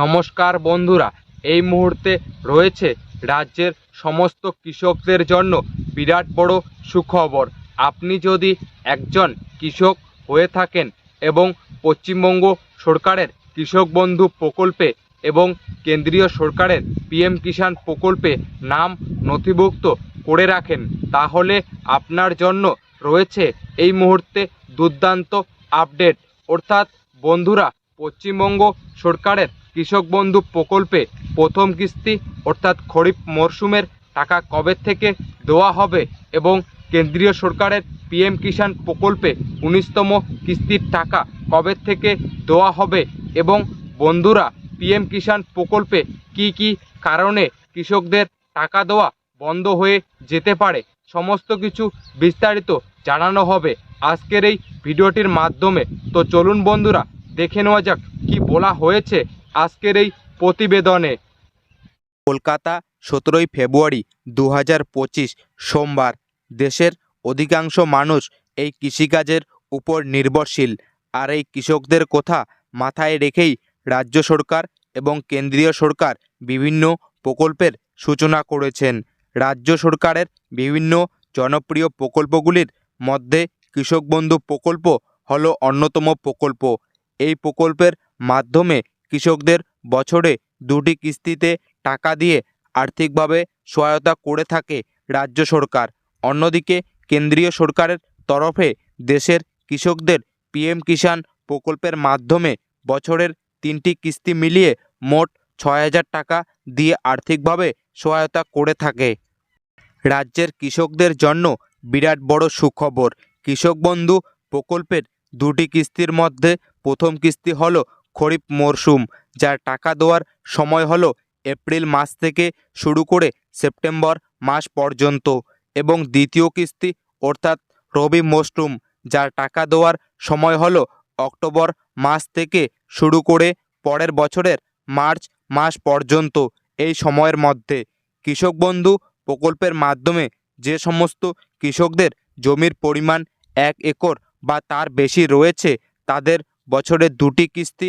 নমস্কার বন্ধুরা, এই মুহূর্তে রয়েছে রাজ্যের সমস্ত কৃষকদের জন্য বিরাট বড় সুখবর। আপনি যদি একজন কৃষক হয়ে থাকেন এবং পশ্চিমবঙ্গ সরকারের কৃষক বন্ধু প্রকল্পে এবং কেন্দ্রীয় সরকারের পিএম কিষাণ প্রকল্পে নাম নথিভুক্ত করে রাখেন, তাহলে আপনার জন্য রয়েছে এই মুহূর্তে দুর্দান্ত আপডেট। অর্থাৎ বন্ধুরা, পশ্চিমবঙ্গ সরকারের কৃষক বন্ধু প্রকল্পে প্রথম কিস্তি, অর্থাৎ খরিফ মরশুমের টাকা কবে থেকে দেওয়া হবে এবং কেন্দ্রীয় সরকারের পিএম কিষাণ প্রকল্পে উনিশতম কিস্তির টাকা কবে থেকে দেওয়া হবে এবং বন্ধুরা, পিএম কিষাণ প্রকল্পে কি কি কারণে কৃষকদের টাকা দেওয়া বন্ধ হয়ে যেতে পারে, সমস্ত কিছু বিস্তারিত জানানো হবে আজকের এই ভিডিওটির মাধ্যমে। তো চলুন বন্ধুরা, দেখে নেওয়া যাক কি বলা হয়েছে আজকের এই প্রতিবেদনে। কলকাতা, সতেরোই ফেব্রুয়ারি দু হাজার পঁচিশ সোমবার, দেশের অধিকাংশ মানুষ এই কৃষিকাজের উপর নির্ভরশীল, আর এই কৃষকদের কথা মাথায় রেখেই রাজ্য সরকার এবং কেন্দ্রীয় সরকার বিভিন্ন প্রকল্পের সূচনা করেছেন। রাজ্য সরকারের বিভিন্ন জনপ্রিয় প্রকল্পগুলির মধ্যে কৃষক বন্ধু প্রকল্প হলো অন্যতম প্রকল্প। এই প্রকল্পের মাধ্যমে কৃষকদের বছরে দুটি কিস্তিতে টাকা দিয়ে আর্থিকভাবে সহায়তা করে থাকে রাজ্য সরকার। অন্যদিকে, কেন্দ্রীয় সরকারের তরফে দেশের কৃষকদের পিএম কিষাণ প্রকল্পের মাধ্যমে বছরের তিনটি কিস্তি মিলিয়ে মোট ছয় হাজার টাকা দিয়ে আর্থিকভাবে সহায়তা করে থাকে। রাজ্যের কৃষকদের জন্য বিরাট বড় সুখবর। কৃষক বন্ধু প্রকল্পের দুটি কিস্তির মধ্যে প্রথম কিস্তি হলো খরিফ মরশুম যার টাকা দেওয়ার সময় হলো এপ্রিল মাস থেকে শুরু করে সেপ্টেম্বর মাস পর্যন্ত এবং দ্বিতীয় কিস্তি অর্থাৎ রবি মরশুম যার টাকা দেওয়ার সময় হলো অক্টোবর মাস থেকে শুরু করে পরের বছরের মার্চ মাস পর্যন্ত এই সময়ের মধ্যে। কৃষক বন্ধু প্রকল্পের মাধ্যমে যে সমস্ত কৃষকদের জমির পরিমাণ এক একর বা তার বেশি রয়েছে, তাদের বছরে দুটি কিস্তি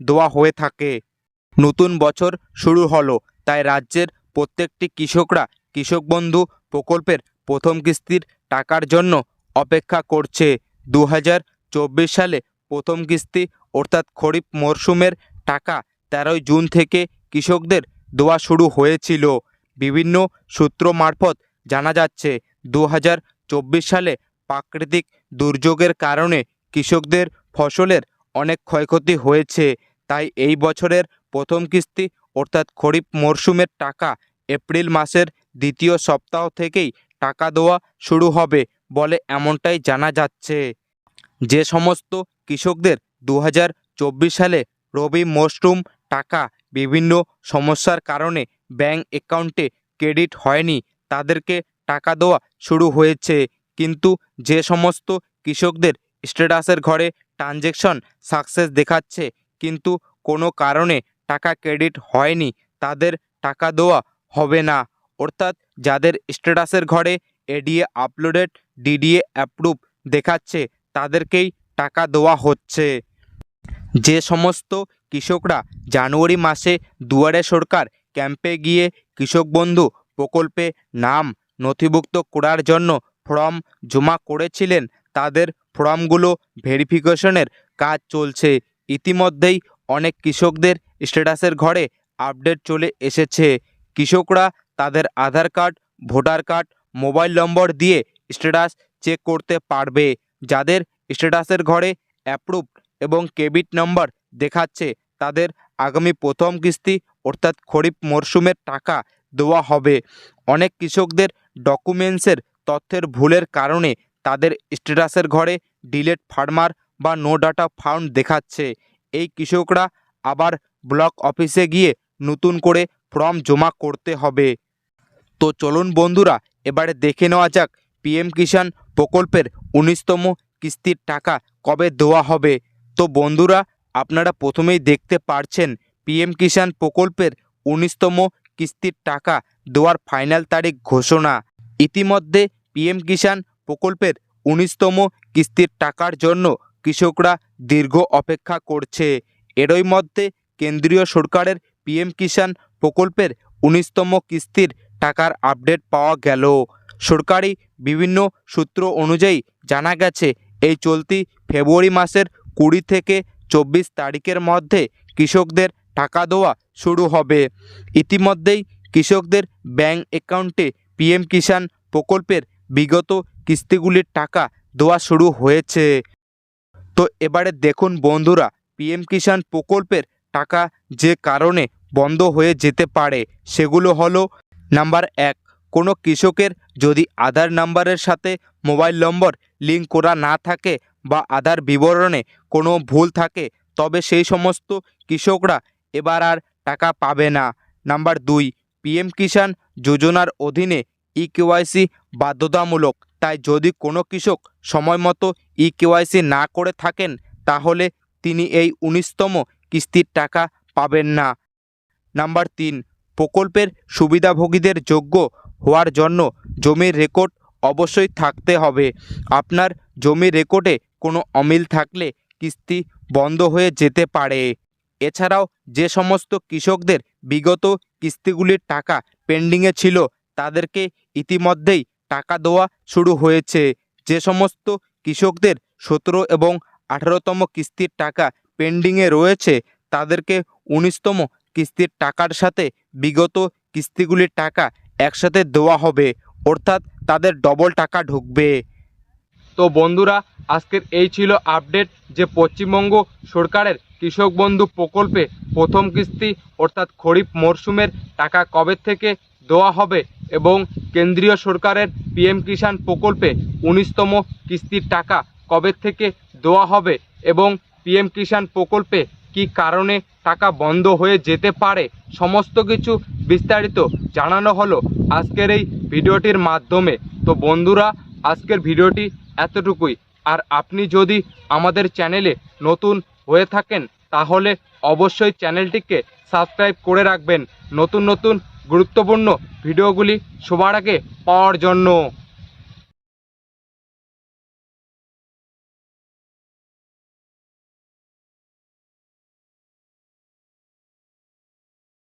দেওয়া হয়ে থাকে। নতুন বছর শুরু হলো, তাই রাজ্যের প্রত্যেকটি কৃষকরা কৃষক বন্ধু প্রকল্পের প্রথম কিস্তির টাকার জন্য অপেক্ষা করছে। দু হাজার চব্বিশ সালে প্রথম কিস্তি, অর্থাৎ খরিফ মরশুমের টাকা তেরোই জুন থেকে কৃষকদের দেওয়া শুরু হয়েছিল। বিভিন্ন সূত্র মারফত জানা যাচ্ছে দু হাজার চব্বিশ সালে প্রাকৃতিক দুর্যোগের কারণে কৃষকদের ফসলের অনেক ক্ষয়ক্ষতি হয়েছে। তাই এই বছরের প্রথম কিস্তি অর্থাৎ খরিফ মরশুমের টাকা এপ্রিল মাসের দ্বিতীয় সপ্তাহ থেকেই টাকা দেওয়া শুরু হবে বলে এমনটাই জানা যাচ্ছে। যে সমস্ত কৃষকদের দু হাজার চব্বিশ সালে রবি মরশুম টাকা বিভিন্ন সমস্যার কারণে ব্যাংক অ্যাকাউন্টে ক্রেডিট হয়নি, তাদেরকে টাকা দেওয়া শুরু হয়েছে। কিন্তু যে সমস্ত কৃষকদের স্ট্যাটাসের ঘরে ট্রানজেকশন সাকসেস দেখাচ্ছে কিন্তু কোনো কারণে টাকা ক্রেডিট হয়নি, তাদের টাকা দেওয়া হবে না। অর্থাৎ যাদের স্ট্যাটাসের ঘরে এডিএ আপলোডেড, ডিডিএ অ্যাপ্রুভ দেখাচ্ছে, তাদেরকেই টাকা দেওয়া হচ্ছে। যে সমস্ত কৃষকরা জানুয়ারি মাসে দুয়ারে সরকার ক্যাম্পে গিয়ে কৃষক বন্ধু প্রকল্পে নাম নথিভুক্ত করার জন্য ফর্ম জমা করেছিলেন, তাদের ফর্মগুলো ভেরিফিকেশনের কাজ চলছে। ইতিমধ্যেই অনেক কৃষকদের স্ট্যাটাসের ঘরে আপডেট চলে এসেছে। কৃষকরা তাদের Aadhaar card, voter card, mobile number দিয়ে স্ট্যাটাস চেক করতে পারবে। যাদের স্ট্যাটাসের ঘরে অ্যাপ্রুভ এবং কেবিট নম্বর দেখাচ্ছে, তাদের আগামী প্রথম কিস্তি অর্থাৎ খরিফ মরশুমের টাকা দেওয়া হবে। অনেক কৃষকদের ডকুমেন্টসের তথ্যের ভুলের কারণে তাদের স্ট্যাটাসের ঘরে ডিলেট ফার্মার বা নো ডাটা ফাউন্ড দেখাচ্ছে। এই কৃষকরা আবার ব্লক অফিসে গিয়ে নতুন করে ফর্ম জমা করতে হবে। তো চলুন বন্ধুরা, এবারে দেখে নেওয়া যাক পিএম কিষাণ প্রকল্পের উনিশতম কিস্তির টাকা কবে দেওয়া হবে। তো বন্ধুরা, আপনারা প্রথমেই দেখতে পারছেন পিএম কিষাণ প্রকল্পের উনিশতম কিস্তির টাকা দেওয়ার ফাইনাল তারিখ ঘোষণা। ইতিমধ্যে পিএম কিষাণ প্রকল্পের উনিশতম কিস্তির টাকার জন্য কৃষকরা দীর্ঘ অপেক্ষা করছে। এরই মধ্যে কেন্দ্রীয় সরকারের পিএম কিষাণ প্রকল্পের উনিশতম কিস্তির টাকার আপডেট পাওয়া গেল। সরকারি বিভিন্ন সূত্র অনুযায়ী জানা গেছে, এই চলতি ফেব্রুয়ারি মাসের কুড়ি থেকে চব্বিশ তারিখের মধ্যে কৃষকদের টাকা দেওয়া শুরু হবে। ইতিমধ্যেই কৃষকদের ব্যাংক অ্যাকাউন্টে পিএম কিষাণ প্রকল্পের বিগত কিস্তিগুলির টাকা দেওয়া শুরু হয়েছে। তো এবারে দেখুন বন্ধুরা পিএম কিষাণ প্রকল্পের টাকা যে কারণে বন্ধ হয়ে যেতে পারে, সেগুলো হলো নাম্বার এক, কোনো কৃষকের যদি আধার নাম্বারের সাথে মোবাইল নম্বর লিঙ্ক করা না থাকে বা আধার বিবরণে কোনো ভুল থাকে, তবে সেই সমস্ত কৃষকরা এবার আর টাকা পাবে না। নাম্বার দুই পিএম কিষাণ যোজনার অধীনে ই কেওয়াইসি বাধ্যতামূলক তাই যদি কোনো কৃষক সময় মতো ই কেওয়াইসি না করে থাকেন, তাহলে তিনি এই উনিশতম কিস্তির টাকা পাবেন না। নাম্বার তিন, প্রকল্পের সুবিধাভোগীদের যোগ্য হওয়ার জন্য জমির রেকর্ড অবশ্যই থাকতে হবে। আপনার জমির রেকর্ডে কোনো অমিল থাকলে কিস্তি বন্ধ হয়ে যেতে পারে। এছাড়াও যে সমস্ত কৃষকদের বিগত কিস্তিগুলির টাকা পেন্ডিংয়ে ছিল, তাদেরকে ইতিমধ্যেই টাকা দেওয়া শুরু হয়েছে। যে সমস্ত কৃষকদের সতেরো এবং আঠারোতম কিস্তির টাকা পেন্ডিংয়ে রয়েছে, তাদেরকে উনিশতম কিস্তির টাকার সাথে বিগত কিস্তিগুলির টাকা একসাথে দেওয়া হবে। অর্থাৎ তাদের ডবল টাকা ঢুকবে। তো বন্ধুরা, আজকের এই ছিল আপডেট যে পশ্চিমবঙ্গ সরকারের কৃষক বন্ধু প্রকল্পে প্রথম কিস্তি অর্থাৎ খরিফ মরশুমের টাকা কবে থেকে দেওয়া হবে এবং কেন্দ্রীয় সরকারের পিএম কিষাণ প্রকল্পে উনিশতম কিস্তির টাকা কবে থেকে দেওয়া হবে এবং পিএম কিষাণ প্রকল্পে কি কারণে টাকা বন্ধ হয়ে যেতে পারে সমস্ত কিছু বিস্তারিত জানানো হলো আজকের এই ভিডিওটির মাধ্যমে। তো বন্ধুরা, আজকের ভিডিওটি এতটুকুই। আর আপনি যদি আমাদের চ্যানেলে নতুন হয়ে থাকেন, তাহলে অবশ্যই চ্যানেলটিকে সাবস্ক্রাইব করে রাখবেন। নতুন নতুন গুরুত্বপূর্ণ ভিডিওগুলি সবার আগে পাওয়ার জন্য।